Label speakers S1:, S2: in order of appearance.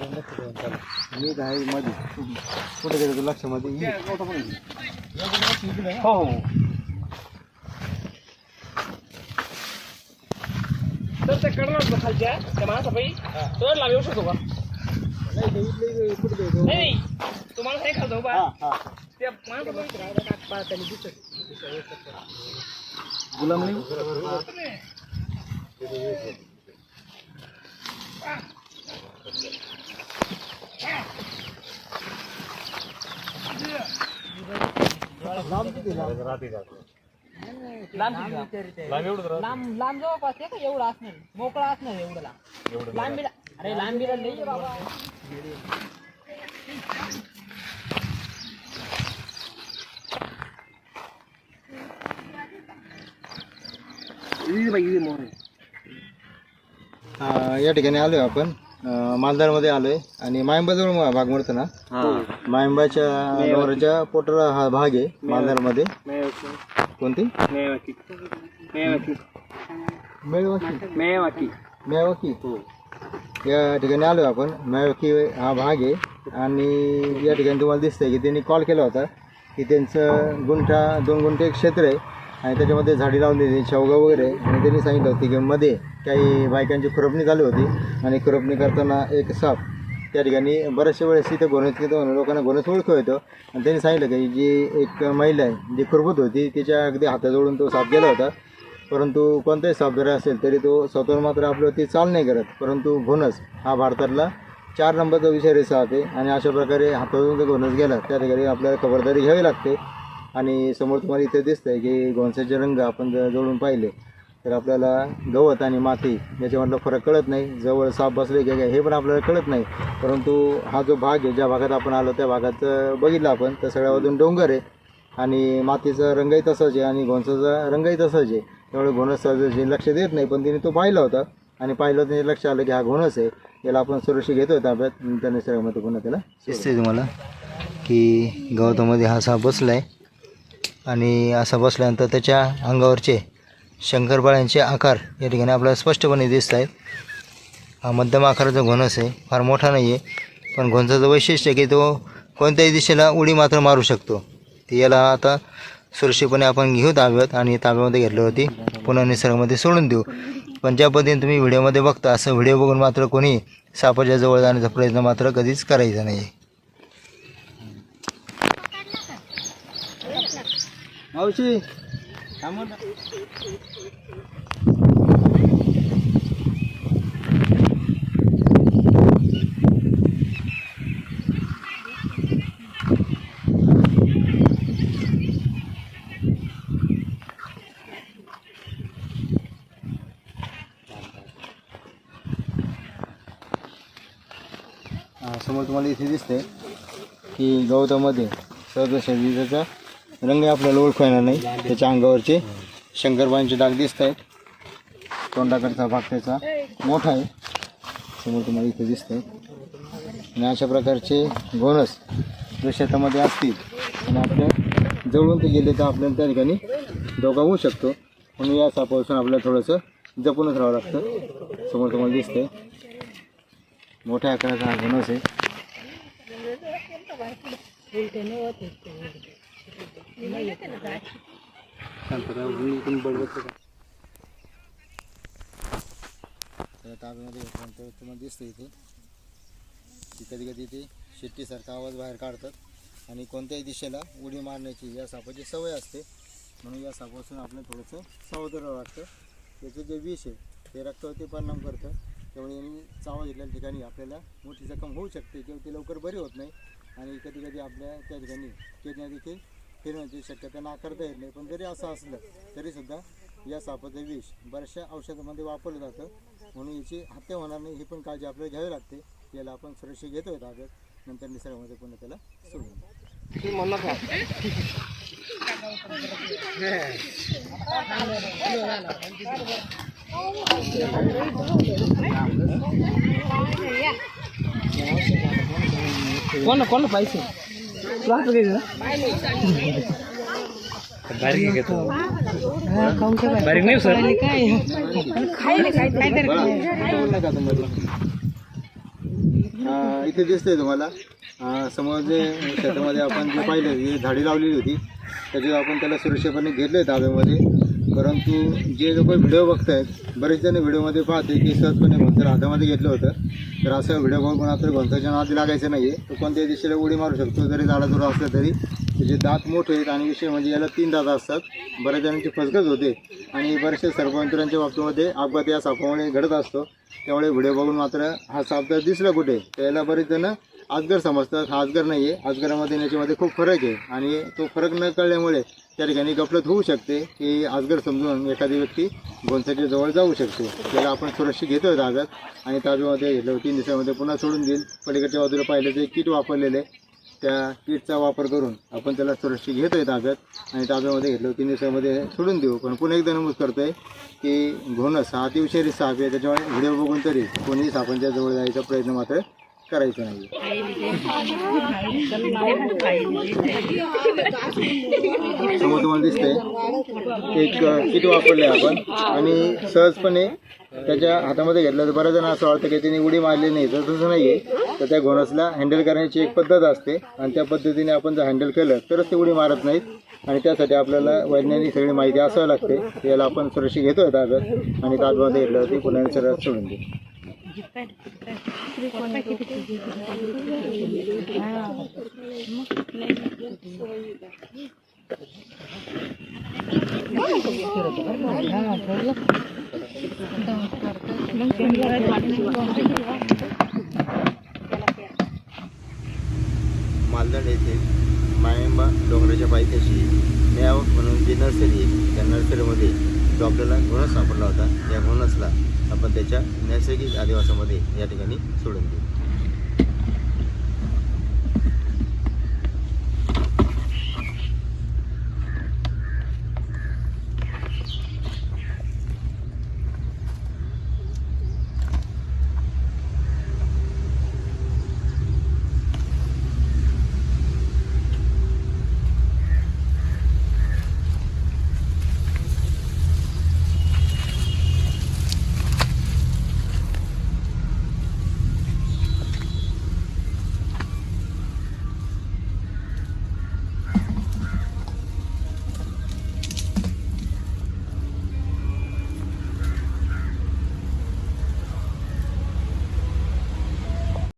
S1: मी आहे मध्ये कुठे गेलं तू लक्षामध्ये
S2: हो हो तर ते करणार खालच्या त्या माणसापायी. तो लाभ येऊ शकतो का?
S1: नाही, ते इथले इथे कुठे गेलं?
S2: नाही तुम्हाला हे खालतो बा
S1: हा, हा.
S2: त्या माणसापायी
S1: गुलाम नाही? लांब किती लांब?
S3: लांब लांब जवळपास आहे का? एवढं असणार मोकळा असणार एवढं लांब. लांबीला अरे लांबीला लई आहे बाबा.
S1: अं, या ठिकाणी आलोय आपण. अं, मालदारमध्ये आलोय आणि मायंबाजवळ भाग म्हणतो ना? मायंबाच्या डोंगराच्या पोटाला हा भाग आहे मालदारमध्ये कोणती? मेळवाकी. मेळवाकी. या ठिकाणी आलो आपण. मेळवाकी हा भाग आहे. आणि या ठिकाणी तुम्हाला दिसतंय की त्यांनी कॉल केला होता की त्यांचं गुंठा दोन गुंठे एक क्षेत्र आहे. आणि त्याच्यामध्ये झाडी लावलेली शेवगा वगैरे आणि त्यांनी सांगितलं होतं की मध्ये काही बायकांची खुरपणी चालू होती. आणि खुरपणी करताना एक साप त्या ठिकाणी बऱ्याचशा वेळेस इथं घोणस घेतो लोकांना गोनस ओळखू येतो. आणि त्यांनी सांगितलं की जी एक महिला आहे जी खुरपत होती तिच्या अगदी हाताजवळून तो साप गेला होता. परंतु कोणताही साफ जरी असेल तरी तो स्वतःवर मात्र आपल्यावरती चाल नाही करत. परंतु घोणस हा भारतातला चार नंबरचा विषारी साप आहे आणि अशा प्रकारे हातातून जर घोणस गेला त्या ठिकाणी आपल्याला खबरदारी घ्यावी लागते. आणि समोर तुम्हाला इथे दिसतंय की घोणसाचे रंग आपण जर जवळून पाहिले तर आपल्याला गवत आणि माती याच्यामधला फरक कळत नाही. जवळ साप बसले की काय हे पण आपल्याला कळत नाही. परंतु हा जो भाग आहे ज्या भागात आपण आलो त्या भागात बघितलं आपण तर सगळ्यावरून डोंगर आहे. आणि मातीचा रंगही तसाच आहे आणि घोणसाचा रंगही तसाच आहे. त्यामुळे घोणस जे लक्ष देत नाही पण तिने तो पाहिला होता. आणि पाहिलं त्याने लक्ष आलं की हा घोणस आहे. याला आपण सुरक्षित घेतो ताब्यात नंतर निसर्गामध्ये पुन्हा त्याला दिसतंय तुम्हाला की गवतामध्ये हा साप बसला आहे आणि असा बसल्यानंतर त्याच्या अंगावरचे शंकरपाळ्यांचे आकार या ठिकाणी आपल्याला स्पष्टपणे दिसत आहेत हा मध्यम आकाराचा घोणस आहे फार मोठा नाही आहे पण घोणसाचं वैशिष्ट्य की तो कोणत्याही दिशेला उडी मात्र मारू शकतो. ती याला आता सुरक्षितपणे आपण घेऊ ताब्यात आणि ताब्यामध्ये घेतल्यावरती पुन्हा निसर्गामध्ये सोडून देऊ. पण ज्या पद्धतीने तुम्ही व्हिडिओमध्ये बघता असं व्हिडिओ बघून मात्र कोणी सापाच्या जवळ जाण्याचा प्रयत्न मात्र कधीच करायचा नाही. मावशी हा, समोर तुम्हाला इथे दिसते की गवतामध्ये सहज शरीराचा रंग आपल्याला ओळखू येणार नाही. त्याच्या अंगावरचे शंकरबाईंचे डाग दिसत आहेत तोंडाकडचा भाग त्याचा मोठा आहे. समोर तुम्हाला इथे दिसत आणि अशा प्रकारचे गोनस जर शेतामध्ये असतील आणि आपल्या जवळून ते गेले तर आपल्याला त्या ठिकाणी धोका होऊ शकतो. म्हणून या सापापासून आपल्याला थोडंसं जपूनच राहावं लागतं. समोर तुम्हाला दिसतंय. मोठ्या आकाराचा हा घनस आहे. ताब्यामध्ये तुम्हाला दिसतं इथे की कधी कधी ते शेट्टीसारखा आवाज बाहेर काढतात आणि कोणत्याही दिशेला उडी मारण्याची या सापाची सवय असते म्हणून या सापासून आपलं थोडंसं सावधान लागतं त्याचं जे विष आहे ते रक्तावरती परिणाम करतं त्यामुळे चावा घेतलेल्या ठिकाणी आपल्याला मोठी जखम होऊ शकते किंवा ती लवकर बरी होत नाही. आणि कधी कधी आपल्या त्या ठिकाणी किडण्या देखील फिरण्याची शक्यता नाकारता येत नाही. पण जरी असं असलं तरीसुद्धा या सापाचं विष बऱ्याचशा औषधामध्ये वापरलं जातं. म्हणून याची हत्या होणार नाही ही पण काळजी आपल्याला घ्यावी लागते. याला आपण सुरक्षित घेतोय ताब्यात नंतर निसर्गामध्ये पुन्हा त्याला सोडून.
S2: कोण कोण पाहिजे घ्यायचं ना? बारीक नाही सर.
S1: इथे दिसतंय तुम्हाला. समोर जे शेतामध्ये आपण जे पाहिलं जी झाडी लावलेली होती. त्याच्यात आपण त्याला सुरक्षितपणे घेतलं ताब्यामध्ये. परंतु जे लोक व्हिडिओ बघत आहेत बरेच जण व्हिडिओमध्ये पाहते की सहजपणे घोंसर हातामध्ये घेतलं होतं. तर असं व्हिडिओ बघून आता घोंसाच्या नावात लागायचं नाही आहे तो कोणत्याही दिशेला उडी मारू शकतो. जरी झाडाझुडा असलं तरी त्याचे दात मोठे आहेत आणि विषय म्हणजे याला तीन दात असतात. बऱ्याच जणांची फसगत होते. आणि बरेचसे सर्पमंत्र्यांच्या बाबतीमध्ये अपघात या सापामुळे घडत असतो. त्यामुळे व्हिडिओ बघून मात्र हा साप जर दिसला कुठे? त्याला बरेच जण आजगर समजतात. हा आजगर नाही आहे आजगरामध्ये याच्यामध्ये खूप फरक आहे. आणि तो फरक न कळल्यामुळे त्या ठिकाणी गफलत होऊ शकते की आजगर समजून एखादी व्यक्ती गोंसाच्या जवळ जाऊ शकते. त्याला आपण सुरक्षित घेतो आजात आणि ताजूमध्ये घेतलं तीन दिवसामध्ये पुन्हा सोडून देईल. पलीकडच्या बाजूला पाहिलं ते किट वापरलेले त्या किटचा वापर करून आपण त्याला सुरक्षित घेतोय ताब्यात आणि ताब्यामध्ये घेतलं तीन दिवसामध्ये सोडून देऊ. पण पुन्हा एकदा नमूद करतो आहे की घोणस हा अतिविषारी साप आहे. त्याच्यामुळे व्हिडिओ बघून तरी कोणीही सापांच्या जवळ जायचा प्रयत्न मात्र करायचं नाही समोर तुम्हाला दिसतंय एक किट वापरले आपण. आणि सहजपणे त्याच्या हातामध्ये घेतलं तर बऱ्याच जण असं वाटतं की त्यांनी उडी मारली नाही. तर तसं नाही आहे तर त्या घोणसला हँडल करण्याची एक पद्धत असते. आणि त्या पद्धतीने आपण जर हँडल केलं तरच ते उडी मारत नाहीत. आणि त्यासाठी आपल्याला वैज्ञानिक सगळी माहिती असावी लागते. याला आपण सुरक्षित घेतोय ताब्यात. आणि ताजमध्ये घेतलं ती पुन्हा सरळ सोडून देऊ. मालदड येथे मायंबा डोंगराच्या पायथ्याशी मॅव म्हणून जी नर्सरी आहे त्या नर्सरीमध्ये जो आपल्याला घोणस सापडला होता. या घोणसला त्याच्या नैसर्गिक आदिवासामध्ये या ठिकाणी सोडून देऊ